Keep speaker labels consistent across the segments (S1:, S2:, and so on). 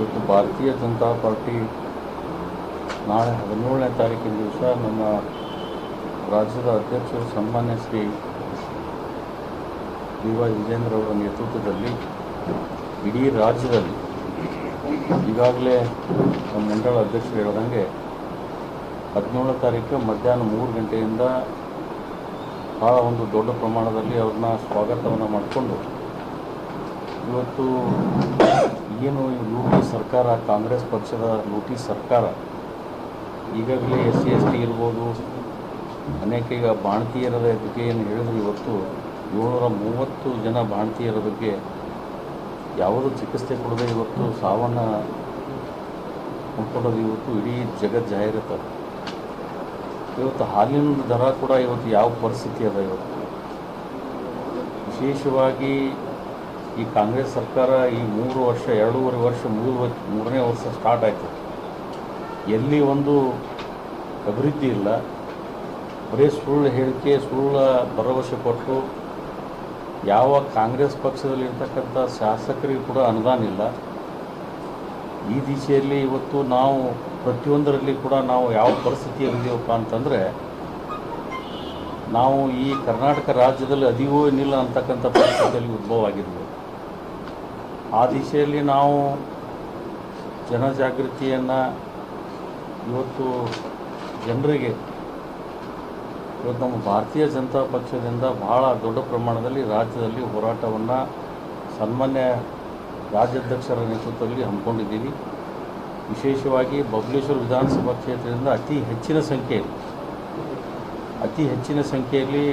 S1: ಇವತ್ತು ಭಾರತೀಯ ಜನತಾ ಪಾರ್ಟಿ ನಾಳೆ ಹದಿನೇಳನೇ ತಾರೀಕಿನ ದಿವಸ ನಮ್ಮ ರಾಜ್ಯದ ಅಧ್ಯಕ್ಷರು ಸನ್ಮಾನ್ಯ ಶ್ರೀ ಡಿ ವೈ ವಿಜೇಂದ್ರ ಅವರ ನೇತೃತ್ವದಲ್ಲಿ ಇಡೀ ರಾಜ್ಯದಲ್ಲಿ ಈಗಾಗಲೇ ನಮ್ಮ ಮಂಡಳ ಅಧ್ಯಕ್ಷರು ಹೇಳ್ದಂಗೆ ಹದಿನೇಳನೇ ತಾರೀಕು ಮಧ್ಯಾಹ್ನ ಮೂರು ಗಂಟೆಯಿಂದ ಭಾಳ ಒಂದು ದೊಡ್ಡ ಪ್ರಮಾಣದಲ್ಲಿ ಅವ್ರನ್ನ ಸ್ವಾಗತವನ್ನು ಮಾಡಿಕೊಂಡು ಇವತ್ತು ಏನು ಲೂಟಿ ಸರ್ಕಾರ, ಕಾಂಗ್ರೆಸ್ ಪಕ್ಷದ ಲೂಟಿ ಸರ್ಕಾರ, ಈಗಾಗಲೇ ಎಸ್ ಸಿ, ಎಸ್ ಟಿ ಇರ್ಬೋದು, ಅನೇಕ ಈಗ ಬಾಣತಿಯರ ಏನು ಹೇಳಿದ್ರು ಇವತ್ತು ಏಳ್ನೂರ ಮೂವತ್ತು ಜನ ಬಾಣತಿಯರ ಬಗ್ಗೆ ಯಾವುದೂ ಚಿಕಿತ್ಸೆ ಕೊಡದೆ ಇವತ್ತು ಸಾವನ್ನು ಕೊಂಡ್ಕೊಳ್ಳೋದು ಇವತ್ತು ಇಡೀ ಜಗತ್ ಜಾಹೀರಾತ. ಇವತ್ತು ಹಾಲಿನ ದರ ಕೂಡ ಇವತ್ತು ಯಾವ ಪರಿಸ್ಥಿತಿ ಅದ ಇವತ್ತು? ವಿಶೇಷವಾಗಿ ಈ ಕಾಂಗ್ರೆಸ್ ಸರ್ಕಾರ ಈ ಮೂರು ವರ್ಷ, ಎರಡೂವರೆ ವರ್ಷ, ಮೂರು ಮೂರನೇ ವರ್ಷ ಸ್ಟಾರ್ಟ್ ಆಯಿತು. ಎಲ್ಲಿ ಒಂದು ಅಭಿವೃದ್ಧಿ ಇಲ್ಲ. ಬರೀ ಸುಳ್ಳು ಹೇಳಿಕೆ, ಸುಳ್ಳು ಭರವಸೆ ಕೊಟ್ಟು ಯಾವ ಕಾಂಗ್ರೆಸ್ ಪಕ್ಷದಲ್ಲಿರ್ತಕ್ಕಂಥ ಶಾಸಕರಿಗೂ ಕೂಡ ಅನುದಾನ ಇಲ್ಲ. ಈ ದಿಶೆಯಲ್ಲಿ ಇವತ್ತು ನಾವು ಪ್ರತಿಯೊಂದರಲ್ಲಿ ಕೂಡ ನಾವು ಯಾವ ಪರಿಸ್ಥಿತಿಯಲ್ಲಿದ್ದೀವಪ್ಪ ಅಂತಂದರೆ, ನಾವು ಈ ಕರ್ನಾಟಕ ರಾಜ್ಯದಲ್ಲಿ ಅದೀವೋ ಏನಿಲ್ಲ ಅಂತಕ್ಕಂಥ ಪರಿಸ್ಥಿತಿಯಲ್ಲಿ ಉದ್ಭವ ಆಗಿದ್ವಿ ಆ ದಿಶೆಯಲ್ಲಿ ನಾವು ಜನಜಾಗೃತಿಯನ್ನು ಇವತ್ತು ಜನರಿಗೆ, ಇವತ್ತು ನಮ್ಮ ಭಾರತೀಯ ಜನತಾ ಪಕ್ಷದಿಂದ ಬಹಳ ದೊಡ್ಡ ಪ್ರಮಾಣದಲ್ಲಿ ರಾಜ್ಯದಲ್ಲಿ ಹೋರಾಟವನ್ನು ಸನ್ಮಾನ್ಯ ರಾಜ್ಯಾಧ್ಯಕ್ಷರ ನೇತೃತ್ವದಲ್ಲಿ ಹಮ್ಮಿಕೊಂಡಿದ್ದೀವಿ. ವಿಶೇಷವಾಗಿ ಬಬಲೇಶ್ವರ ವಿಧಾನಸಭಾ ಕ್ಷೇತ್ರದಿಂದ ಅತಿ ಹೆಚ್ಚಿನ ಸಂಖ್ಯೆಯಲ್ಲಿ, ಅತಿ ಹೆಚ್ಚಿನ ಸಂಖ್ಯೆಯಲ್ಲಿ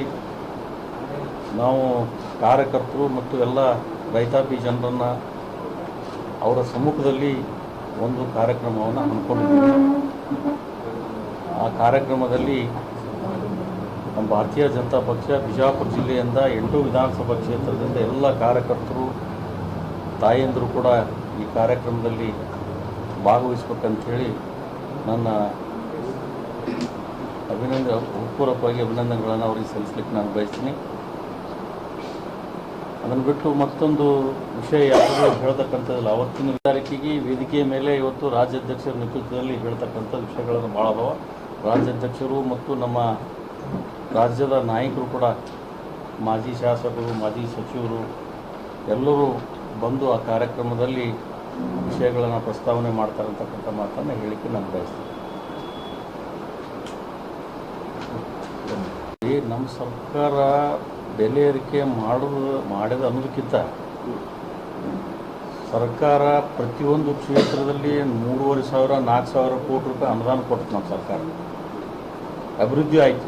S1: ನಾವು ಕಾರ್ಯಕರ್ತರು ಮತ್ತು ಎಲ್ಲ ರೈತಾಪಿ ಜನರನ್ನು ಅವರ ಸಮ್ಮುಖದಲ್ಲಿ ಒಂದು ಕಾರ್ಯಕ್ರಮವನ್ನು ಹಮ್ಮಿಕೊಂಡಿದ್ದೀವಿ ಆ ಕಾರ್ಯಕ್ರಮದಲ್ಲಿ ನಮ್ಮ ಭಾರತೀಯ ಜನತಾ ಪಕ್ಷ ಬಿಜಾಪುರ ಜಿಲ್ಲೆಯಿಂದ ಎಂಟು ವಿಧಾನಸಭಾ ಕ್ಷೇತ್ರದಿಂದ ಎಲ್ಲ ಕಾರ್ಯಕರ್ತರು, ತಾಯಂದರು ಕೂಡ ಈ ಕಾರ್ಯಕ್ರಮದಲ್ಲಿ ಭಾಗವಹಿಸ್ಬೇಕಂಥೇಳಿ ನನ್ನ ಅಭಿನಂದ ಹೃತ್ಪೂರ್ವಕವಾಗಿ ಅಭಿನಂದನೆಗಳನ್ನು ಅವರಿಗೆ ಸಲ್ಲಿಸ್ಲಿಕ್ಕೆ ನಾನು ಬಯಸ್ತೀನಿ. ಅದನ್ನು ಬಿಟ್ಟು ಮತ್ತೊಂದು ವಿಷಯ ಯಾವುದೇ ಹೇಳ್ತಕ್ಕಂಥದ್ದಿಲ್ಲ. ಅವತ್ತಿನ ತಾರೀಕಿಗೆ ವೇದಿಕೆಯ ಮೇಲೆ ಇವತ್ತು ರಾಜ್ಯಾಧ್ಯಕ್ಷರ ನೇತೃತ್ವದಲ್ಲಿ ಹೇಳ್ತಕ್ಕಂಥ ವಿಷಯಗಳನ್ನು ಭಾಳ ಅದಾವ. ರಾಜ್ಯಾಧ್ಯಕ್ಷರು ಮತ್ತು ನಮ್ಮ ರಾಜ್ಯದ ನಾಯಕರು ಕೂಡ, ಮಾಜಿ ಶಾಸಕರು, ಮಾಜಿ ಸಚಿವರು ಎಲ್ಲರೂ ಬಂದು ಆ ಕಾರ್ಯಕ್ರಮದಲ್ಲಿ ವಿಷಯಗಳನ್ನು ಪ್ರಸ್ತಾವನೆ ಮಾಡ್ತಾರೆ ಅಂತಕ್ಕಂಥ ಮಾತನ್ನು ಹೇಳಿಕೆ ನಾನು ಬಯಸ್ತೀನಿ. ನಮ್ಮ ಸರ್ಕಾರ ಬೆಲೆ ಏರಿಕೆ ಮಾಡೋದು, ಮಾಡಿದ ಅನ್ನೋದಕ್ಕಿಂತ ಸರ್ಕಾರ ಪ್ರತಿಯೊಂದು ಕ್ಷೇತ್ರದಲ್ಲಿ ಮೂರುವರೆ ಸಾವಿರ, ನಾಲ್ಕು ಸಾವಿರ ಕೋಟಿ ರೂಪಾಯಿ ಅನುದಾನ ಕೊಟ್ಟು ನಮ್ಮ ಸರ್ಕಾರ. ಅಭಿವೃದ್ಧಿ ಆಯಿತು.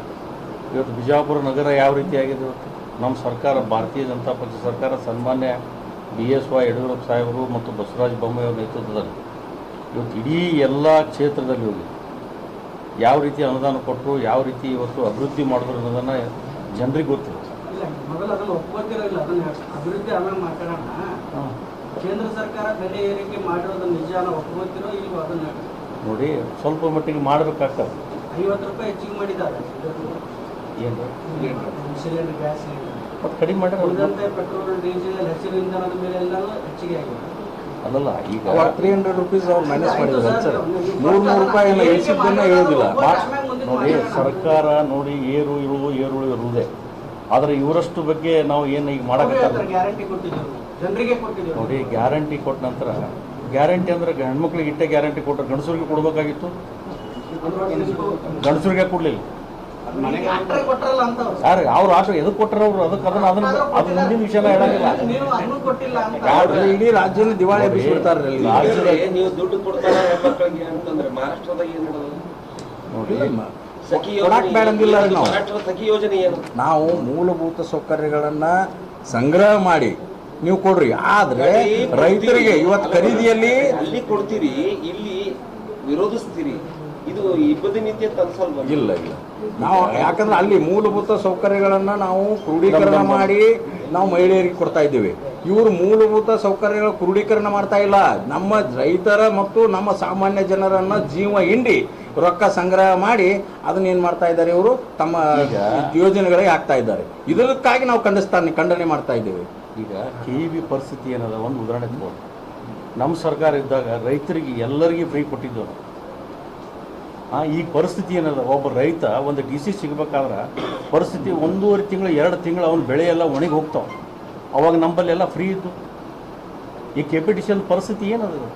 S1: ಇವತ್ತು ಬಿಜಾಪುರ ನಗರ ಯಾವ ರೀತಿ ಆಗಿದೆ ಇವತ್ತು? ನಮ್ಮ ಸರ್ಕಾರ, ಭಾರತೀಯ ಜನತಾ ಪಕ್ಷ ಸರ್ಕಾರ ಸನ್ಮಾನ್ಯ ಬಿ ಎಸ್ ವೈ ಯಡಿಯೂರಪ್ಪ ಸಾಹೇಬರು ಮತ್ತು ಬಸವರಾಜ ಬೊಮ್ಮಾಯಿ ಅವರ ನೇತೃತ್ವದಲ್ಲಿ ಇವತ್ತು ಇಡೀ ಎಲ್ಲ ಕ್ಷೇತ್ರದಲ್ಲಿ ಹೋಗಿ ಯಾವ ರೀತಿ ಅನುದಾನ ಕೊಟ್ಟರು, ಯಾವ ರೀತಿ ಇವತ್ತು ಅಭಿವೃದ್ಧಿ ಮಾಡಿದ್ರು ಅನ್ನೋದನ್ನು ಜನರಿಗೆ ಗೊತ್ತಿದೆ
S2: ಮೊದಲು ಅದನ್ನು ಒಪ್ಕೋತಿರಲಿಲ್ಲ ಅದನ್ನ. ಅಭಿವೃದ್ಧಿ ಆಮೇಲೆ ಮಾತಾಡೋಣ. ಕೇಂದ್ರ ಸರ್ಕಾರ ಬೆಲೆ ಏರಿಕೆ ಮಾಡಿರೋದು ನಿಜಾನ ಒಪ್ಕೋತಿರೋ ಇಲ್ವೋ ಅದನ್ನ.
S1: ನೋಡಿ ಸ್ವಲ್ಪ ಮಟ್ಟಿಗೆ ಮಾಡಬೇಕಾಗ್ತದೆ.
S2: ಐವತ್ತು ರೂಪಾಯಿ ಹೆಚ್ಚಿಗೆ ಮಾಡಿದ್ದಾರೆ.
S1: ಏನು?
S2: Cylinder gas cylinder.
S1: ಮತ್ತು ಕಡಿಮೆ ಮಾಡಿದ್ರೆ
S2: ಉಳಿದಂತೆ ಪೆಟ್ರೋಲ್ ಡೀಸೆಲ್ ಹಸಿರು ಇಂಧನದ ಮೇಲೆ ಎಲ್ಲಾನು ಹೆಚ್ಚಿಗೆ ಆಗಿದೆ.
S1: ಅಲ್ಲಲ್ಲ ಈಗ
S3: ತ್ರೀ ಹಂಡ್ರೆಡ್ ರುಪೀಸ್ ಅವ್ರು ಮೈನಸ್ ಮಾಡಿದ್ದಾರೆ ಸರ್ ನೂರು ನೂರು ರೂಪಾಯಿ ಎಲ್ಲ ಇಳಿಸಿದ್ದನ್ನ ಹೇಳೋದಿಲ್ಲ.
S1: ನೋಡಿ ಸರ್ಕಾರ ನೋಡಿ ಏರು ಇರುವುದು ಏರುಳು ಇರುವುದೇ. ಆದರೆ ಇವರಷ್ಟು ಬಗ್ಗೆ ನಾವು ಏನು ಈಗ
S2: ಕೊಟ್ಟಿದ್ದೀವಿ
S1: ನೋಡಿ ಗ್ಯಾರಂಟಿ ಕೊಟ್ಟ ನಂತರ ಗ್ಯಾರಂಟಿ ಅಂದ್ರೆ ಹೆಣ್ಮಕ್ಳಿಗೆ ಇಟ್ಟೆ ಗ್ಯಾರಂಟಿ ಕೊಟ್ಟರೆ ಗಂಡಸರಿಗೆ ಕೊಡಬೇಕಾಗಿತ್ತು? ಗಂಡಸರಿಗೆ ಕೊಡಲಿಲ್ಲ.
S2: ಅಂತ ಅವ್ರು.
S1: ಯಾರು ಅವ್ರು ಆಟೋ ಎದಕ್ಕೆ ಕೊಟ್ಟರು ಅವ್ರು? ಅದಕ್ಕೆ ಅದನ್ನ ಅದನ್ನ ಅದು ಮುಂದಿನ ವಿಷಯ ಹೇಳಂಗಿಲ್ಲ
S3: ಇಡೀ ರಾಜ್ಯದಲ್ಲಿ ದಿವಾಳಿ.
S1: ರಾಜ್ಯದ
S4: ನೀವು ದುಡ್ಡು ಕೊಡ್ತಾರೆ
S1: ನೋಡಿ
S3: ನಾವು.
S4: ಯೋಜನೆ ಏನು?
S3: ನಾವು ಮೂಲಭೂತ ಸೌಕರ್ಯಗಳನ್ನ ಸಂಗ್ರಹ ಮಾಡಿ ನೀವು ಕೊಡ್ರಿ. ಆದ್ರೆ ರೈತರಿಗೆ ಇವತ್ತು ಖರೀದಿಯಲ್ಲಿ
S4: ಅಲ್ಲಿ ಕೊಡ್ತೀರಿ ಇಲ್ಲಿ ವಿರೋಧಿಸ್ತೀರಿ. ಇದು ಇಬ್ಬದಿ ನೀತಿ ಅಂತ
S3: ಇಲ್ಲ ಇಲ್ಲ. ನಾವು ಯಾಕಂದ್ರೆ ಅಲ್ಲಿ ಮೂಲಭೂತ ಸೌಕರ್ಯಗಳನ್ನ ನಾವು ಕ್ರೋಢೀಕರಣ ಮಾಡಿ ನಾವು ಮಹಿಳೆಯರಿಗೆ ಕೊಡ್ತಾ ಇದ್ದೀವಿ. ಇವರು ಮೂಲಭೂತ ಸೌಕರ್ಯಗಳ ಕ್ರೋಢೀಕರಣ ಮಾಡ್ತಾ ಇಲ್ಲ. ನಮ್ಮ ರೈತರ ಮತ್ತು ನಮ್ಮ ಸಾಮಾನ್ಯ ಜನರನ್ನ ಜೀವ ಹಿಂಡಿ ರೊಕ್ಕ ಸಂಗ್ರಹ ಮಾಡಿ ಅದನ್ನ ಏನ್ ಮಾಡ್ತಾ ಇದ್ದಾರೆ ಇವರು? ತಮ್ಮ ಯೋಜನೆಗಳಿಗೆ ಹಾಕ್ತಾ ಇದ್ದಾರೆ. ಇದಕ್ಕಾಗಿ ನಾವು ಖಂಡಿಸ್ತಾನೆ ಖಂಡನೆ ಮಾಡ್ತಾ ಇದ್ದೇವೆ.
S1: ಈಗ ಕೆ ಪರಿಸ್ಥಿತಿ ಏನದ? ಒಂದು ಉದಾಹರಣೆ ತಗೊಂಡು. ನಮ್ಮ ಸರ್ಕಾರ ಇದ್ದಾಗ ರೈತರಿಗೆ ಎಲ್ಲರಿಗೂ ಫ್ರೀ ಕೊಟ್ಟಿದ್ದು ಈಗ ಪರಿಸ್ಥಿತಿ ಏನಲ್ಲ ಒಬ್ಬ ರೈತ ಒಂದು ಡಿ ಸಿ ಸಿಗ್ಬೇಕಾದ್ರೆ ಪರಿಸ್ಥಿತಿ ಒಂದೂವರೆ ತಿಂಗಳು, ಎರಡು ತಿಂಗಳು ಅವನ ಬೆಳೆ ಎಲ್ಲ ಒಣಗಿ ಹೋಗ್ತಾವೆ. ಅವಾಗ ನಂಬಲ್ಲೆಲ್ಲ ಫ್ರೀ ಇದ್ದು ಈ ಕೆ ಪಿ ಟಿ ಸಿ ಪರಿಸ್ಥಿತಿ ಏನದ?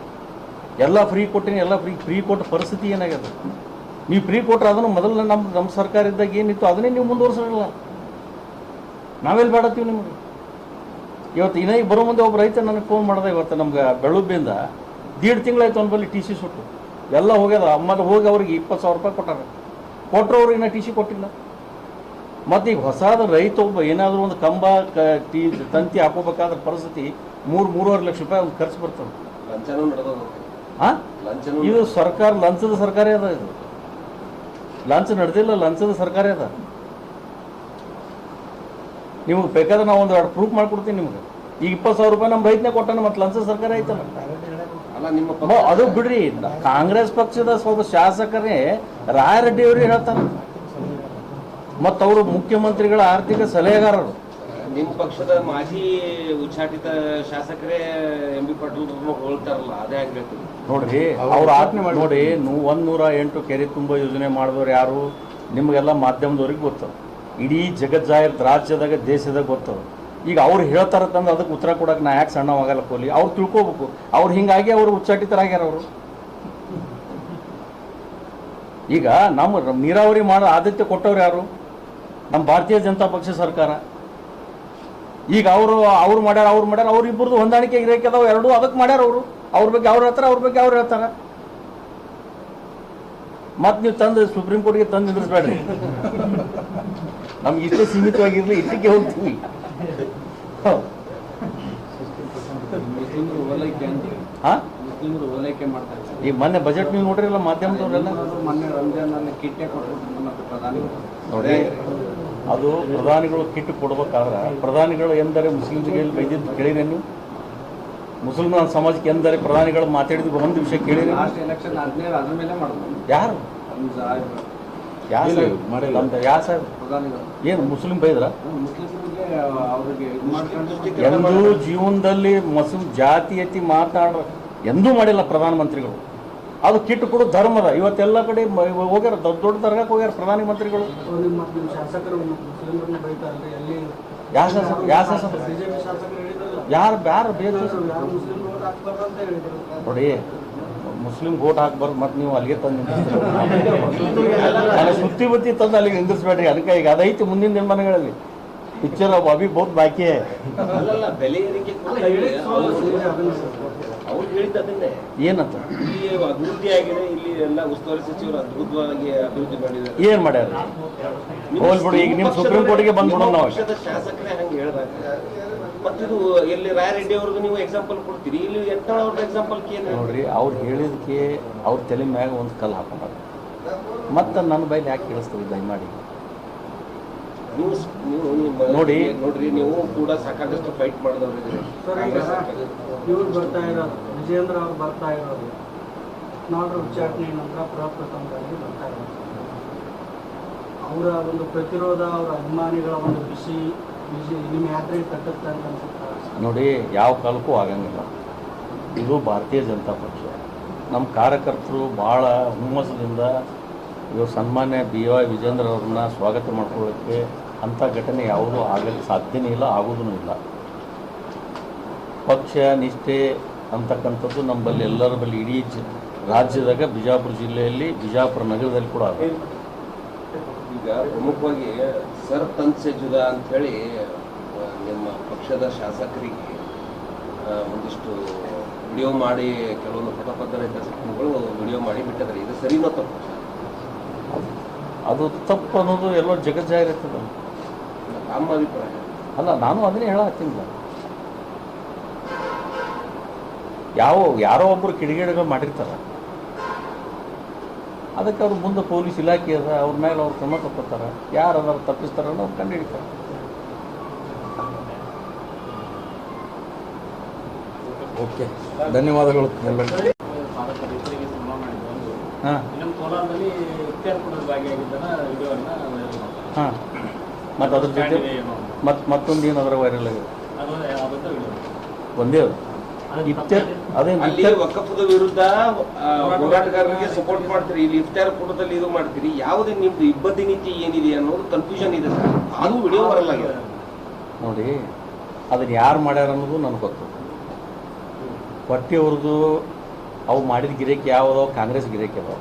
S1: ಎಲ್ಲ ಫ್ರೀ ಕೊಟ್ಟಿನಿ, ಎಲ್ಲ ಫ್ರೀ ಫ್ರೀ ಕೊಟ್ಟ ಪರಿಸ್ಥಿತಿ ಏನಾಗ್ಯದ? ನೀವು ಫ್ರೀ ಕೊಟ್ಟರೆ ಅದನ್ನು ಮೊದಲು ನಮ್ಮ ನಮ್ಮ ಸರ್ಕಾರ ಇದ್ದಾಗ ಏನಿತ್ತು? ಅದನ್ನೇ ನೀವು ಮುಂದುವರ್ಸೋಲ್ಲ ನಾವೆಲ್ಲಿ ಬೇಡತ್ತೀವಿ ನಿಮಗೆ? ಇವತ್ತು ಇನ್ನೇ ಬರೋ ಮುಂದೆ ಒಬ್ಬ ರೈತ ನನಗೆ ಫೋನ್ ಮಾಡಿದೆ ಇವತ್ತು ನಮ್ಗೆ ಬೆಳುಬ್ಬಿಂದ ದೀಡ್ ತಿಂಗಳಾಯ್ತು ಅವ್ನ ಬಳಿ ಟಿ ಸಿ ಸುಟ್ಟು. ಎಲ್ಲ ಹೋಗ್ಯದ. ಅಮ್ಮನ ಹೋಗಿ ಅವ್ರಿಗೆ ಇಪ್ಪತ್ತು ಸಾವಿರ ರೂಪಾಯಿ ಕೊಟ್ಟಾರ. ಕೊಟ್ಟರು ಅವ್ರಿಗೆ ಇನ್ನೂ ಟಿ ಸಿ ಕೊಟ್ಟಿಲ್ಲ. ಮತ್ತು ಈಗ ಹೊಸಾದ ರೈತ ಒಬ್ಬ ಏನಾದರೂ ಒಂದು ಕಂಬ ಕ ಟಿ ತಂತಿ ಹಾಕೋಬೇಕಾದ ಪರಿಸ್ಥಿತಿ ಮೂರು ಮೂರುವರೆ ಲಕ್ಷ ರೂಪಾಯಿ ಒಂದು ಖರ್ಚು ಬರ್ತದೆ.
S4: ಲಂಚನೂ ನಡೆದ
S1: ಹಾಂ
S4: ಲಂಚನೂ
S1: ಇದು ಸರ್ಕಾರ ಲಂಚದ ಸರ್ಕಾರ ಅದ ಇದು. ಲಂಚ ನಡೆದಿಲ್ಲ ಲಂಚದ ಸರ್ಕಾರ ಅದ. ನಿಮಗೆ ಬೇಕಾದ್ರೆ ನಾವು ಒಂದು ಎರಡು ಪ್ರೂಫ್ ಮಾಡಿಕೊಡ್ತೀನಿ ನಿಮ್ಗೆ. ಈಗ ಇಪ್ಪತ್ತು ಸಾವಿರ ರೂಪಾಯಿ ನಮ್ಮ ರೈತನೇ ಕೊಟ್ಟಾನ ಮತ್ತು ಲಂಚದ ಸರ್ಕಾರ ಐತಲ್ಲ.
S4: ನಿಮ್ಮ
S1: ಅದು ಬಿಡ್ರಿ ಕಾಂಗ್ರೆಸ್ ಪಕ್ಷದ ಸ್ವಲ್ಪ ಶಾಸಕರೇ ರಾಯರೆಡ್ಡಿ ಅವರು ಹೇಳ್ತಾರ. ಮತ್ತವರು ಅವರು ಮುಖ್ಯಮಂತ್ರಿಗಳ ಆರ್ಥಿಕ ಸಲಹೆಗಾರರು.
S4: ನಿಮ್ಮ ಪಕ್ಷದ ಮಾಜಿ ಉಚ್ಚಾಟಿತ ಶಾಸಕರೇ ಎಂ ಬಿ ಪಾಟೀಲ್ ಹೋಗ್ತಾರಲ್ಲ ಅದೇ ಹಂಗೆ
S1: ನೋಡ್ರಿ ಅವ್ರ ಆತ್ಮ ನೋಡಿ ಒಂದ್ ನೂರ ಎಂಟು ಕೆರೆ ತುಂಬ ಯೋಜನೆ ಮಾಡಿದವ್ರು ಯಾರು? ನಿಮಗೆಲ್ಲ ಮಾಧ್ಯಮದವ್ರಿಗೆ ಗೊತ್ತು. ಇಡೀ ಜಗತ್ ಜಾಹಿರ್ ರಾಜ್ಯದಾಗ ದೇಶದಾಗ ಗೊತ್ತು. ಈಗ ಅವ್ರು ಹೇಳ್ತಾರತ್ತಂದ್ರೆ ಅದಕ್ಕೆ ಉತ್ತರ ಕೊಡಕ್ಕೆ ನಾ ಯಾಕೆ ಸಣ್ಣವಾಗಲ್ಲ ಕೋಲಿ ಅವ್ರು ತಿಳ್ಕೊಬೇಕು. ಅವ್ರು ಹಿಂಗಾಗಿ ಅವರು ಉಚ್ಚಾಟಿತರಾಗ್ಯಾರ ಅವರು ಈಗ ನಮ್ಮ ನೀರಾವರಿ ಮಾಡೋ ಆದ್ಯತೆ ಕೊಟ್ಟವ್ರು ಯಾರು? ನಮ್ಮ ಭಾರತೀಯ ಜನತಾ ಪಕ್ಷ ಸರ್ಕಾರ. ಈಗ ಅವರು, ಅವ್ರು ಮಾಡ್ಯಾರ ಅವ್ರು ಮಾಡ್ಯಾರ ಅವ್ರ ಇಬ್ಬರದು ಹೊಂದಾಣಿಕೆ ಇರಕ್ಕೆ ಅದಾವ ಎರಡೂ ಅದಕ್ಕೆ ಮಾಡ್ಯಾರ ಅವರು. ಅವ್ರ ಬಗ್ಗೆ ಅವ್ರು ಹೇಳ್ತಾರೆ, ಅವ್ರ ಬಗ್ಗೆ ಅವ್ರು ಹೇಳ್ತಾರೆ. ಮತ್ತೆ ನೀವು ತಂದು ಸುಪ್ರೀಂ ಕೋರ್ಟ್ಗೆ ತಂದು ನಿಲ್ಲಿಸ್ಬೇಡ್ರಿ. ನಮ್ಗೆ ಇಷ್ಟೇ ಸೀಮಿತವಾಗಿರ್ಲಿ ಇಷ್ಟಕ್ಕೆ ಹೋಗ್ತೀವಿ. ಈಗ ಮೊನ್ನೆ ಬಜೆಟ್ ನೀವು ನೋಡ್ರಿಲ್ಲ ಮಾಧ್ಯಮದವ್ರೆಲ್ಲ? ನೋಡಿ ಅದು ಪ್ರಧಾನಿಗಳು ಕಿಟ್ ಕೊಡ್ಬೇಕಾದ್ರೆ ಪ್ರಧಾನಿಗಳು ಎಂದರೆ ಮುಸ್ಲಿಮ್ ಎಲ್ಲಿ ಬೈದಿದ್ದು ಕೇಳಿದೆ ನೀವು. ಮುಸಲ್ಮಾನ್ ಸಮಾಜಕ್ಕೆ ಎಂದರೆ ಪ್ರಧಾನಿಗಳು ಮಾತಾಡಿದ ಒಂದು ವಿಷಯ
S2: ಕೇಳಿದ್ರೆ
S1: ಯಾರು? ಯಾವ
S3: ಮಾಡಿಲ್ಲ.
S1: ನಮ್ದು ಯಾವ ಸಾಹೇಬ್ ಏನು ಮುಸ್ಲಿಂ ಬೈದ್ರ? ಎಂದೂ ಜೀವನದಲ್ಲಿ ಮುಸ್ಲಿಂ ಜಾತಿ ಎತ್ತಿ ಮಾತಾಡ ಎಂದೂ ಮಾಡಿಲ್ಲ ಪ್ರಧಾನಮಂತ್ರಿಗಳು. ಅದು ಕಿಟ್ಟು ಕೊಡೋ ಧರ್ಮದ. ಇವತ್ತೆಲ್ಲ ಕಡೆ ಹೋಗ್ಯಾರ ದೊಡ್ಡ ದೊಡ್ಡ ದರ್ಗಕ್ಕೆ ಹೋಗ್ಯಾರ ಪ್ರಧಾನಿ ಮಂತ್ರಿಗಳು ಯಾವ ಶಾಸಕ ಯಾರು ಯಾರು ಬೇಕು
S2: ಯಾರು ಮುಸ್ಲಿಂ ಓಟ್ ಹಾಕ್ಬಾರ್ದು ಅಂತ ಹೇಳಿದ್ರು.
S1: ನೋಡಿ ಮುಸ್ಲಿಂ ಓಟ್ ಹಾಕ್ಬಾರ್ದು ಮತ್ತೆ ನೀವು ಅಲ್ಲಿಗೆ ತಂದು ನಿಂದಿಸ್ತೀರ ಸುತ್ತಿ ಬುತ್ತಿ ತಂದು ಅಲ್ಲಿಗೆ ನಿಂದಿಸ್ಬೇಡ್ರಿ ಅದಕ್ಕೆ ಈಗ ಅದೈತಿ ಮುಂದಿನ ದಿನಮಾನಗಳಲ್ಲಿ ಪಿಕ್ಚರ್ ಅಭಿ ಬಹುತ್ ಬಾಕಿ ಏನಂತ?
S4: ಇಲ್ಲಿ ಅಭಿವೃದ್ಧಿ ಆಗಿದೆ ಇಲ್ಲಿ ಎಲ್ಲ ಉಸ್ತುವಾರಿ ಸಚಿವರು ಅದ್ಭುತವಾಗಿ ಅಭಿವೃದ್ಧಿ ಮಾಡಿದ್ದಾರೆ.
S1: ಏನ್ ಮಾಡ್ಯಾರ? ಹೋಲ್ಬಿಡು ಈಗ
S4: ನಿಮ್
S1: ಸುಪ್ರೀಂ ಕೋರ್ಟ್ಗೆ
S4: ಬಂದ್ಬಿಡೋ
S1: ನಾವು.
S4: ಪಕ್ಷದ ಶಾಸಕರೇ ಹಂಗೆ ಹೇಳಿದಾಗ ಮತ್ತಿದು ಎಲ್ಲಿ ರಾಯರೆಡ್ಡಿ ಅವ್ರದ್ದು ನೀವು ಎಕ್ಸಾಂಪಲ್ ಕೊಡ್ತೀರಿ. ಇಲ್ಲಿ ಯತ್ನಾಳ್ ಅವ್ರದ್ದು ಎಕ್ಸಾಂಪಲ್ ಏನು
S1: ನೋಡ್ರಿ ಅವ್ರು ಹೇಳಿದಕ್ಕೆ ಅವ್ರ ತಲೆ ಮ್ಯಾಗ ಒಂದು ಕಲ್ಲು ಹಾಕೊಂಡಾರ ಮತ್ತೆ ನನ್ನ ಬೈಲಿ ಯಾಕೆ ಕೇಳಿಸ್ತೀವಿ ದಯಮಾಡಿ?
S4: ನೀವು ನೀವು ನಿಮ್ಮ-
S1: ನೋಡಿ.
S4: ನೋಡ್ರಿ ನೀವು ಕೂಡ ಸಾಕಷ್ಟು ಫೈಟ್ ಮಾಡಿದವ್ರು ಇದ್ದೀರಿ.
S2: ಸರ್ ಈಗ ಇವ್ರು ಬರ್ತಾ ಇರೋದು ವಿಜೇಂದ್ರ ಅವ್ರು ಬರ್ತಾ ಇರೋದು ನಾಡ್ರ ಉಚ್ಚಾಟನೆ ನಂತರ ಪ್ರಪ್ರಥಮದಲ್ಲಿ ಬರ್ತಾ ಇರೋದು. ಅವರ ಒಂದು ಪ್ರತಿರೋಧ ಅವರ ಅಭಿಮಾನಿಗಳ ಒಂದು ಬಿಸಿ ಬಿಸಿ ನಿಮ್ಮ ಯಾತ್ರೆ ಕಟ್ಟುತ್ತೆ ಅಂತ ಅನ್ಸುತ್ತಾ?
S1: ನೋಡಿ ಯಾವ ಕಾಲಕ್ಕೂ ಆಗಂಗಿಲ್ಲ. ಇದು ಭಾರತೀಯ ಜನತಾ ಪಕ್ಷ. ನಮ್ಮ ಕಾರ್ಯಕರ್ತರು ಭಾಳ ಹುಮ್ಮಸ್ಸಿನಿಂದ ಇವರು ಸನ್ಮಾನ್ಯ ಬಿ ವೈ ವಿಜೇಂದ್ರ ಅವ್ರನ್ನ ಸ್ವಾಗತ ಮಾಡ್ಕೊಳ್ಳೋಕ್ಕೆ ಅಂಥ ಘಟನೆ ಯಾವುದೂ ಆಗಲಿ, ಸಾಧ್ಯನೇ ಇಲ್ಲ, ಆಗೋದೂ ಇಲ್ಲ. ಪಕ್ಷ, ನಿಷ್ಠೆ ಅಂತಕ್ಕಂಥದ್ದು ನಮ್ಮಲ್ಲಿ ಎಲ್ಲರ ಬಳಿ ಇಡೀ ಜ, ರಾಜ್ಯದಾಗ ಬಿಜಾಪುರ ಜಿಲ್ಲೆಯಲ್ಲಿ, ಬಿಜಾಪುರ ನಗರದಲ್ಲಿ ಕೂಡ
S4: ಈಗ ಪ್ರಮುಖವಾಗಿ ಸರ್ ತನ್ಸೆ ಜುದ ಅಂಥೇಳಿ ನಿಮ್ಮ ಪಕ್ಷದ ಶಾಸಕರಿಗೆ ಒಂದಿಷ್ಟು ವಿಡಿಯೋ ಮಾಡಿ, ಕೆಲವೊಂದು ಪಥಪತ್ರ ವಿಡಿಯೋ ಮಾಡಿ ಬಿಟ್ಟಿದ್ದಾರೆ. ಇದು ಸರಿನೋ ತಪ್ಪು
S1: ಅದು ತಪ್ಪು ಅನ್ನೋದು ಎಲ್ಲೋ ಜಗಜ್ಜಾಗಿರ್ತದೆ
S4: ನಮ್ಮ ಅಭಿಪ್ರಾಯ.
S1: ಅಲ್ಲ ನಾನು ಅದನ್ನೇ ಹೇಳತ್ತೀನಿ ಯಾವ ಯಾರೋ ಒಬ್ಬರು ಕಿಡಿಗೇಡಿಗಳು ಮಾಡಿರ್ತಾರೆ. ಅದಕ್ಕೆ ಅವ್ರು ಮುಂದೆ ಪೊಲೀಸ್ ಇಲಾಖೆ ಅದ ಅವ್ರ ಮೇಲೆ ಅವ್ರು ಕ್ರಮ ತಗೋತಾರೆ ಯಾರು ಅದಾರ ತಪ್ಪಿಸ್ತಾರ ಅವ್ರು ಕಂಡು ಹಿಡಿತಾರೆ
S3: ಓಕೆ ಧನ್ಯವಾದಗಳು ಎಲ್ಲರಿಗೂ.
S1: ಹಾಂ.
S5: ಕೋಲಾರದಲ್ಲಿ ಇಖ್ತಿಯಾರ್ ಕೊಡೋದು ಭಾಗಿಯಾಗಿದ್ದನ ವಿಡಿಯೋವನ್ನ
S1: ಹಾಂ. ಮತ್ತು ಅದ್ರ ಜೊತೆ ಮತ್ತು ಮತ್ತೊಂದು ಏನು ಅದರ ವೈರಲ್ ಆಗಿದೆ? ಒಂದೇ ಅದು. ಇಫ್ತಾರ್ ಅದೇ.
S4: ಅಲ್ಲಿ
S1: ಇಫ್ತಾರ್
S4: ವಕಫದ ವಿರುದ್ಧ ಹೋರಾಟಗಾರರಿಗೆ ಸಪೋರ್ಟ್ ಮಾಡ್ತೀರಿ ಇಲ್ಲಿ ಇಫ್ತಾರ್ ಕೂಟದಲ್ಲಿ ಇದು ಮಾಡ್ತೀರಿ ಯಾವುದೇ ನಿಮ್ದು ಇಬ್ಬದಿ ನೀತಿ ಏನಿದೆ ಅನ್ನೋದು ಕನ್ಫ್ಯೂಷನ್ ಇದೆ ಸರ್. ಅದು ವಿಡಿಯೋ ಬರಲ್ಲ
S1: ನೋಡಿ ಅದನ್ನ ಯಾರು ಮಾಡ್ಯಾರ ಅನ್ನೋದು ನನಗೆ ಗೊತ್ತು. ಹೊಟ್ಟೆ ಅವ್ರದ್ದು ಅವು ಮಾಡಿದ ಗಿರೇಕಿ ಯಾವುದೋ ಕಾಂಗ್ರೆಸ್ ಗಿರೇಕಿ ಅದಾವ.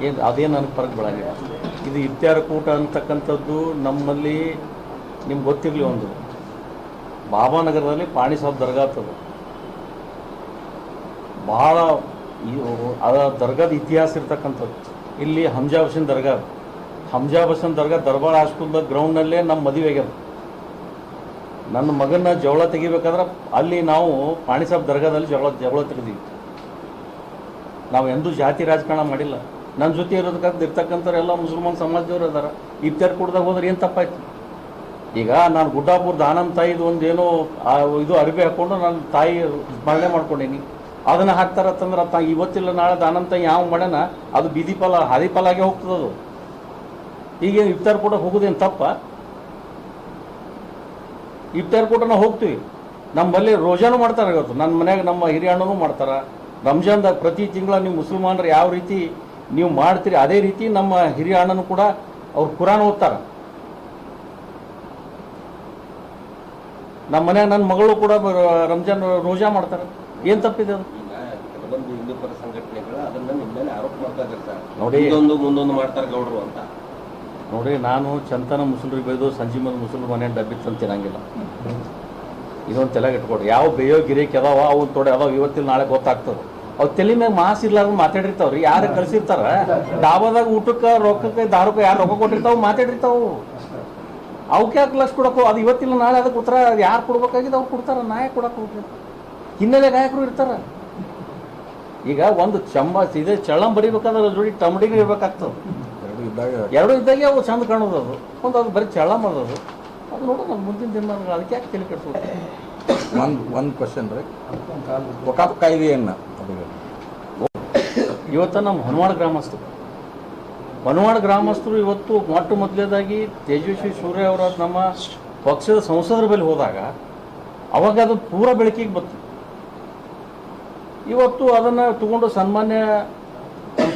S1: ಏನು ಅದೇನು ನನಗೆ ಫರ್ಕ್ ಬೀಳಂಗಿಲ್ಲ ಇದು ಇತ್ಯಾರ ಕೂಟ ಅಂತಕ್ಕಂಥದ್ದು ನಮ್ಮಲ್ಲಿ ನಿಮ್ಗೆ ಗೊತ್ತಿರಲಿ ಒಂದು. ಬಾಬಾನಗರದಲ್ಲಿ ಪಾಣಿ ಸಾಬ್ ದರ್ಗಾ ಅದು. ಭಾಳ ಅದ ದರ್ಗಾದ ಇತಿಹಾಸ ಇರ್ತಕ್ಕಂಥದ್ದು. ಇಲ್ಲಿ ಹಂಜಾ ಬಸನ್ ದರ್ಗಾ. ಹಂಜಾ ಬಸನ್ ದರ್ಗಾ ದರ್ಬಾರ್ ಹಾಸ್ಕೂಲ್ದ ಗ್ರೌಂಡ್ನಲ್ಲೇ ನಮ್ಮ ಮದುವೆ ಆಗ್ಯದ. ನನ್ನ ಮಗನ ಜವಳ ತೆಗಿಬೇಕಾದ್ರೆ ಅಲ್ಲಿ ನಾವು ಪಾಣಿಸಾಬ್ ದರ್ಗಾದಲ್ಲಿ ಜವಳ ಜವಳ ತೆಗೆದೀವಿ. ನಾವು ಎಂದೂ ಜಾತಿ ರಾಜಕಾರಣ ಮಾಡಿಲ್ಲ. ನನ್ನ ಜೊತೆ ಇರೋದಕ್ಕಂತ ಇರ್ತಕ್ಕಂಥವ್ರು ಎಲ್ಲ ಮುಸಲ್ಮಾನ್ ಸಮಾಜದವ್ರು ಅದಾರ ಇಫ್ತಾರ್ ಕುಡ್ದಾಗ ಹೋದ್ರೆ ಏನು ತಪ್ಪಾಯ್ತು? ಈಗ ನಾನು ಗುಡ್ಡಾಪುರದ ಆನಂದ್ ತಾಯಿದು ಒಂದು ಏನೋ ಇದು ಅರಿವೆ ಹಾಕ್ಕೊಂಡು ನಾನು ತಾಯಿ ಸ್ಮರಣೆ ಮಾಡ್ಕೊಂಡೀನಿ. ಅದನ್ನು ಹಾಕ್ತಾರತ್ತಂದ್ರೆ ತಾ, ಇವತ್ತಿಲ್ಲ ನಾಳೆ ಆನಂದ್ ತಾಯಿ ಯಾವ ಮಾಡ್ಯಾನ ಅದು ಬೀದಿ ಫಲ, ಹಾದಿ ಫಲಾಗೆ ಹೋಗ್ತದೆ ಅದು. ಈಗೇನು ಇಫ್ತಾರ್ ಕೂಡ ಹೋಗೋದೇನು ತಪ್ಪ? ಇಫ್ತಾರ್ ಕೂಡ ನಾವು ಹೋಗ್ತೀವಿ. ನಮ್ಮಲ್ಲಿ ರೋಜಾನು ಮಾಡ್ತಾರೆ ಇವತ್ತು. ನನ್ನ ಮನೆಯಾಗ ನಮ್ಮ ಹಿರಿಯಣ್ಣನೂ ಮಾಡ್ತಾರೆ. ರಂಜಾನ್ದಾಗ ಪ್ರತಿ ತಿಂಗಳ ನೀವು ಮುಸಲ್ಮಾನರು ಯಾವ ರೀತಿ ನೀವು ಮಾಡ್ತೀರಿ ಅದೇ ರೀತಿ ನಮ್ಮ ಹಿರಿಯ ಅಣ್ಣನೂ ಕೂಡ ಅವ್ರು ಕುರಾನ್ ಓದ್ತಾರೆ. ನಮ್ಮ ಮನ್ಯಾಗ ನನ್ನ ಮಗಳು ಕೂಡ ರಂಜಾನ್ ರೋಜಾ ಮಾಡ್ತಾರೆ. ಏನು ತಪ್ಪಿದೆ ಅದು?
S4: ಕೆಲವೊಂದು ಹಿಂದೂ ಪರ ಸಂಘಟನೆಗಳು ಅದನ್ನ ನಿಮ್ಮ ಮೇಲೆ ಆರೋಪ ಮಾಡ್ತಾ ಇದ್ದಾರೆ ಸರ್.
S1: ನೋಡಿ.
S4: ಇದೊಂದು ಮುಂದೊಂದು ಮಾಡ್ತಾರೆ ಗೌಡರು ಅಂತ.
S1: ನೋಡಿ ನಾನು ಚಂತನ ಮುಸುಲ್ರಿಗೆ ಬೈದು ಸಂಜೆ ಮಂದಿ ಮುಸುಲ್ ಮನೆ ಡಬ್ಬಿತ್ತು ಅಂತ ತಿನ್ನಂಗಿಲ್ಲ ಇದೊಂದು ತಲೆಗೆ ಇಟ್ಕೊಡ್ರಿ ಯಾವ ಬೇಯೋ ಗಿರಿಕ್ ಅದಾವ ಅವು ತೊಡೆ ಅದಾವ ಇವತ್ತಿಲ್ಲ ನಾಳೆ ಗೊತ್ತಾಗ್ತದೆ. ಅವು ತಲೆ ಮ್ಯಾಗ ಮಾಸ್ ಇರ್ಲಾರ್ದು ಮಾತಾಡಿರ್ತಾವ್ರಿ. ಯಾರು ಕಳ್ಸಿರ್ತಾರ? ಡಾಬಾದಾಗ ಊಟಕ್ಕೆ ರೊಕ್ಕಕ್ಕೆ ದಾರಕ್ಕ ಯಾರು ರೊಕ್ಕ ಕೊಟ್ಟಿರ್ತಾವ ಮಾತಾಡಿರ್ತಾವು. ಅವಕ್ಕೆ ಯಾಕೆ ಲಕ್ಷ ಕೊಡಕ್ಕೋ ಅದು ಇವತ್ತಿಲ್ಲ ನಾಳೆ ಅದಕ್ಕೆ ಉತ್ತರ ಯಾರು ಕೊಡ್ಬೇಕಾಗಿದ್ದು ಅವ್ರು ಕೊಡ್ತಾರ ನಾಯಕ್ ಯಾಕೆ ಕೊಡಕ್ಕೆ ಹೋಗ್ಬೇಕು ಹಿನ್ನೆಲೆ ಗಾಯಕರು ಇರ್ತಾರ. ಈಗ ಒಂದು ಚಂಬ ಇದೆ ಚಳಂ ಬರಿಬೇಕಾದ್ರೆ ಜೋಡಿ ಟಮಡಿನೂ ಇರ್ಬೇಕಾಗ್ತದೆ
S3: ಎರಡು ಇದ್ದಾಗ
S1: ಅವು ಚಂದ ಕಾಣೋದು ಅದು. ಒಂದು ಅದು ಬರೀ ಚಳಂ ಮಾಡೋದು ಅದು. ನೋಡೋದು ಅದು ಮುಂದಿನ ದಿನ ಅದಕ್ಕೆ ಯಾಕೆ ತಲೆ ಕೆಡ್ಸೋದು?
S3: ಒಂದು ಒಂದು ಕ್ವಶನ್ ರೀ. ಒಕಾಪ್ ಕಾಯ್ದೆಯನ್ನು.
S1: ಇವತ್ತು ನಮ್ಮ ಹೊನವಾಡ ಗ್ರಾಮಸ್ಥರು. ಹೊನವಾಡ ಗ್ರಾಮಸ್ಥರು ಇವತ್ತು ಮೊಟ್ಟ ಮೊದಲೇದಾಗಿ ತೇಜಸ್ವಿ ಸೂರ್ಯ ಅವರ ನಮ್ಮ ಪಕ್ಷದ ಸಂಸದರ ಬಳಿ ಹೋದಾಗ ಅವಾಗ ಅದು ಪೂರ ಬೆಳಕಿಗೆ ಬಂತು. ಇವತ್ತು ಅದನ್ನು ತಗೊಂಡು ಸನ್ಮಾನ್ಯ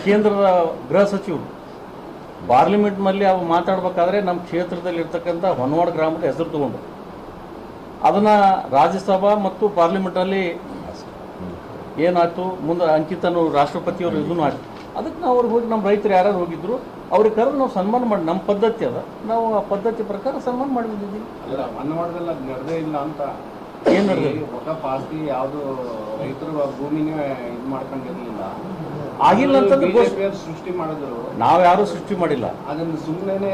S1: ಕೇಂದ್ರದ ಗೃಹ ಸಚಿವರು, ಪಾರ್ಲಿಮೆಂಟ್ನಲ್ಲಿ ಅವು ಮಾತಾಡಬೇಕಾದ್ರೆ ನಮ್ಮ ಕ್ಷೇತ್ರದಲ್ಲಿ ಇರ್ತಕ್ಕಂಥ ಹೊನವಾಡ ಗ್ರಾಮದ ಹೆಸರು ತಗೊಂಡು, ಅದನ್ನು ರಾಜ್ಯಸಭಾ ಮತ್ತು ಪಾರ್ಲಿಮೆಂಟಲ್ಲಿ ಏನಾಯ್ತು? ಮುಂದೆ ಅಂಕಿತನು ರಾಷ್ಟ್ರಪತಿಯವರು ಇದನ್ನು ಆಯ್ತು. ಅದಕ್ಕೆ ನಾವು ಅವ್ರಿಗೆ ಹೋಗಿ ನಮ್ಮ ರೈತರು ಯಾರು ಹೋಗಿದ್ರು ಅವ್ರಿಗೆ ಕರೆದು ನಾವು ಸನ್ಮಾನ ಮಾಡಿ ನಮ್ಮ ಪದ್ಧತಿ ಅದ. ನಾವು ಆ ಪದ್ಧತಿ ಪ್ರಕಾರ ಸನ್ಮಾನ
S6: ಮಾಡಿದ್ದೀವಿ ಮನ್ನವಾಡದಲ್ಲಿ ಅದು ನಡೆದೇ ಇಲ್ಲ ಅಂತ.
S1: ಏನು ನಡೆದಿಲ್ಲ?
S6: ವಕಫ್ ಆಸ್ತಿ ಯಾವುದು ರೈತರು ಭೂಮಿನೇ ಇದು ಮಾಡ್ಕೊಂಡಿರಲಿಲ್ಲ.
S1: ಆಗಿಲ್ಲ ಅಂತಂದ್ರೆ
S6: ಸೃಷ್ಟಿ ಮಾಡಿದ್ರು.
S1: ನಾವು ಯಾರೂ ಸೃಷ್ಟಿ ಮಾಡಿಲ್ಲ.
S6: ಅದನ್ನು ಸುಮ್ಮನೆ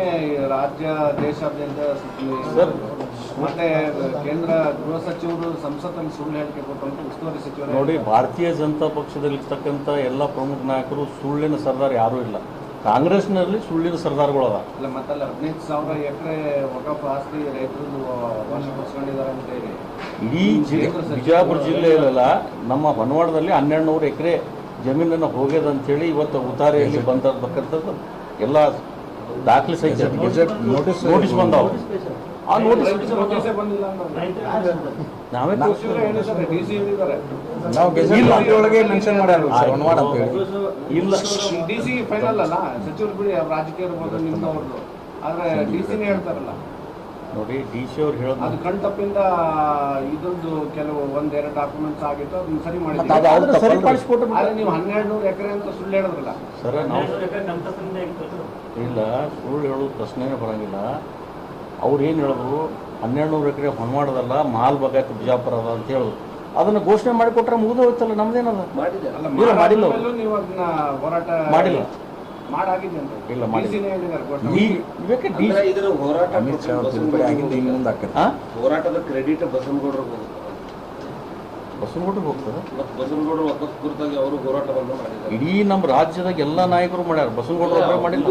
S6: ರಾಜ್ಯ ದೇಶಾದ್ಯಂತ
S1: ಸರ್.
S6: ಮತ್ತೆ ಕೇಂದ್ರ ಗೃಹ ಸಚಿವರು ಸಂಸತ್ತಲ್ಲಿ ಸುಳ್ಳು ಹೇಳಿಕೆ ಕೊಟ್ಟಂತ ಉಸ್ತುವಾರಿ ಸಚಿವರು.
S1: ನೋಡಿ ಭಾರತೀಯ ಜನತಾ ಪಕ್ಷದಲ್ಲಿ ಇರ್ತಕ್ಕಂಥ ಎಲ್ಲ ಪ್ರಮುಖ ನಾಯಕರು ಸುಳ್ಳಿನ ಸರ್ದಾರ್ ಯಾರೂ ಇಲ್ಲ. ಕಾಂಗ್ರೆಸ್ನಲ್ಲಿ ಸುಳ್ಳಿನ ಸರ್ದಾರ್ಗಳು ಅದ
S6: ಅಲ್ಲ ಮತ್ತಲ್ಲ ಹದಿನೈದು ಸಾವಿರ ಎಕರೆ ವಕಫ್ ಆಸ್ತಿ ರೈತರು ವಶಪಡಿಸ್ಕೊಂಡಿದ್ದಾರೆ ಅಂತ ಹೇಳಿ.
S1: ಇಡೀ ಬಿಜಾಪುರ ಜಿಲ್ಲೆಯಲ್ಲ ನಮ್ಮ ಬನವಾಡದಲ್ಲಿ ಹನ್ನೆರಡು ನೂರು ಎಕರೆ ಜಮೀನನ್ನು ಹೋಗ್ಯದ ಅಂತೇಳಿ ಇವತ್ತು ಉತ್ತಾರಿಯಲ್ಲಿ ಬಂದಿರ್ತಕ್ಕಂಥದ್ದು ಎಲ್ಲ ದಾಖಲೆ ಸಹಿತ
S3: ನೋಟಿಸ್
S1: ನೋಟಿಸ್ ಬಂದಾವ. ಆ ನೋಟಿಸ್
S6: ರೈತರಿಗೆ ನೋಟಿಸೇ ಬಂದಿಲ್ಲ ಅನ್ನೋದು.
S1: ನಾವೇ
S6: ಸಚಿವರು ಹೇಳಿದ್ದಾರೆ ಡಿ ಸಿ ಹೇಳಿದ್ದಾರೆ.
S3: ನಾವು ಗೆಜೆಟ್ ಒಳಗೆ ಮೆನ್ಷನ್ ಮಾಡ್ಯಾರ ಸರ್ ಹೊನ್ವಾಡ ಅಂತ ಹೇಳಿ.
S1: ಇಲ್ಲ.
S6: ಡಿ ಸಿ ಫೈನಲ್ ಅಲ್ಲ. ಸಚಿವರು ಬಿಡಿ ಅವ್ರು ರಾಜಕೀಯ ಇರ್ಬೋದು ಆದ್ರೆ ಡಿ ಸಿನೇ ಹೇಳ್ತಾರಲ್ಲ.
S1: ನೋಡಿ ಡಿ ಸಿ ಅವ್ರು ಹೇಳೋದು
S6: ಅದು ಕಣ್ ತಪ್ಪಿಂದ ಇದೊಂದು ಕೆಲವು ಒಂದೆರಡು ಡಾಕ್ಯುಮೆಂಟ್ಸ್ ಆಗಿತ್ತು ಅದನ್ನ ಸರಿ
S1: ಮಾಡಿದ್ರು
S6: ಆದ್ರೆ ನೀವು ಹನ್ನೆರಡು ನೂರು ಎಕರೆ ಅಂತ ಸುಳ್ಳು ಹೇಳಿದ್ರಲ್ಲ.
S1: ಸರ ನಾವು
S5: ನಮ್ಮ ತಪ್ಪಿಂದ ಇತ್ತು
S1: ಇಲ್ಲ ಸುಳ್ಳು ಹೇಳೋದು ಪ್ರಶ್ನೆನೇ ಬರಂಗಿಲ್ಲ. ಅವ್ರು ಏನು ಹೇಳಿದ್ರು? ಹನ್ನೆರಡು ನೂರು ಎಕರೆ ಹೊನ್ವಾಡದಲ್ಲ ಮಾಲ್ ಬಗ್ಗೆ ಬಿಜಾಪುರ ಅದ ಅಂತ ಹೇಳಿದ್ರು. ಅದನ್ನು ಘೋಷಣೆ ಮಾಡಿಕೊಟ್ರೆ ಮುಗಿದು ಹೋಯ್ತಲ್ಲ ನಮ್ದೇನದ?
S4: ಮಾಡಿದೆ.
S1: ಇಲ್ಲ, ಮಾಡಿಲ್ಲ ಮಾಡಿಲ್ಲ. ಇಲ್ಲ, ಮಾಡಿಲ್ಲ.
S4: ಹೋರಾಟ ಹೋರಾಟದ ಕ್ರೆಡಿಟ್
S1: ಹೋಗ್ತದೆ
S4: ಬಸನಗೌಡರು ಕುರಿತಾಗಿ ಅವರು ಹೋರಾಟವನ್ನು ಮಾಡಿದ್ದಾರೆ.
S1: ಇಡೀ ನಮ್ಮ ರಾಜ್ಯದಾಗ ಎಲ್ಲಾ ನಾಯಕರು ಮಾಡ್ಯಾರ. ಬಸವನಗೌಡರು ಒಬ್ಬರೇ ಮಾಡಿಲ್ಲ?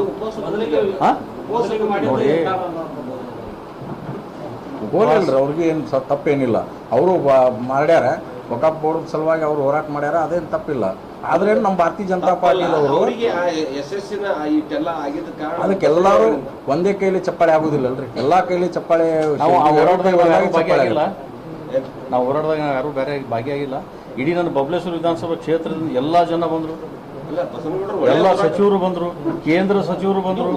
S1: ನೋಡಿ.
S3: ಹೋಗಲ್ರಿ ಅವ್ರಿಗೆ ಏನು ತಪ್ಪೇನಿಲ್ಲ. ಅವರು ಮಾಡ್ಯಾರ ಒಕಾಪ್ ಬೋರ್ಡ್ ಸಲುವಾಗಿ ಅವ್ರು ಹೋರಾಟ ಮಾಡ್ಯಾರ ಅದೇನು ತಪ್ಪಿಲ್ಲ. ಆದ್ರೆ ನಮ್ಮ ಭಾರತೀಯ ಜನತಾ
S4: ಆಗಿದ್ದ ಕಾರಣ
S3: ಅದಕ್ಕೆಲ್ಲರೂ ಒಂದೇ ಕೈಲಿ ಚಪ್ಪಾಳೆ ಆಗುದಿಲ್ಲ ಅಲ್ರಿ ಎಲ್ಲಾ ಕೈಲಿ ಚಪ್ಪಾಳೆ
S1: ನಾವು ಹೋರಾಟದಾಗ ಯಾರೂ ಬೇರೆ ಭಾಗಿಯಾಗಿಲ್ಲ. ಇಡೀ ನನ್ನ ಬಬಲೇಶ್ವರ ವಿಧಾನಸಭಾ ಕ್ಷೇತ್ರದಿಂದ ಎಲ್ಲಾ ಜನ ಬಂದರು. ಎಲ್ಲ ಸಚಿವರು ಬಂದರು ಕೇಂದ್ರ ಸಚಿವರು ಬಂದರು?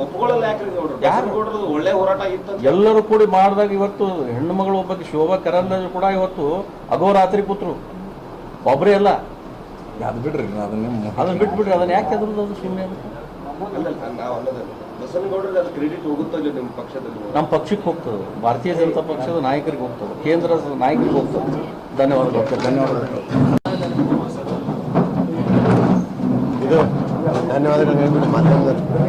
S4: ಒಳ್ಳೆ ಹೋರಾಟ ಇತ್ತು
S1: ಎಲ್ಲರೂ ಕೂಡಿ ಮಾಡಿದಾಗ ಇವತ್ತು ಹೆಣ್ಣು ಮಗಳು ಒಬ್ಬಕ್ಕೆ ಶೋಭಾ ಕರಂದ್ಲಾಜೆ ಕೂಡ ಇವತ್ತು ಅಗೋರಾತ್ರಿ ಕೂತ್ರು ಒಬ್ಬರೇ ಅಲ್ಲ.
S3: ಅದು ಬಿಡ್ರಿ ಅದನ್ನ
S1: ಅದನ್ನ ಬಿಟ್ಬಿಡ್ರಿ ಅದನ್ನ ಯಾಕೆ ಅದ್ರದ್ದು ಅದು ಸುಮ್ಮನೆ
S4: ನಿಮ್ಮ ಪಕ್ಷದಲ್ಲಿ?
S1: ನಮ್ಮ ಪಕ್ಷಕ್ಕೆ ಹೋಗ್ತದೆ. ಭಾರತೀಯ ಜನತಾ ಪಕ್ಷದ ನಾಯಕರಿಗೆ ಹೋಗ್ತದೆ. ಕೇಂದ್ರದ ನಾಯಕರಿಗೆ ಹೋಗ್ತದೆ. ಧನ್ಯವಾದಗಳು.
S3: ಧನ್ಯವಾದಗಳು.
S7: ಇದು ಧನ್ಯವಾದಗಳು ಹೇಳ್ಬಿಟ್ಟು ಮಾಧ್ಯಮದಲ್ಲಿ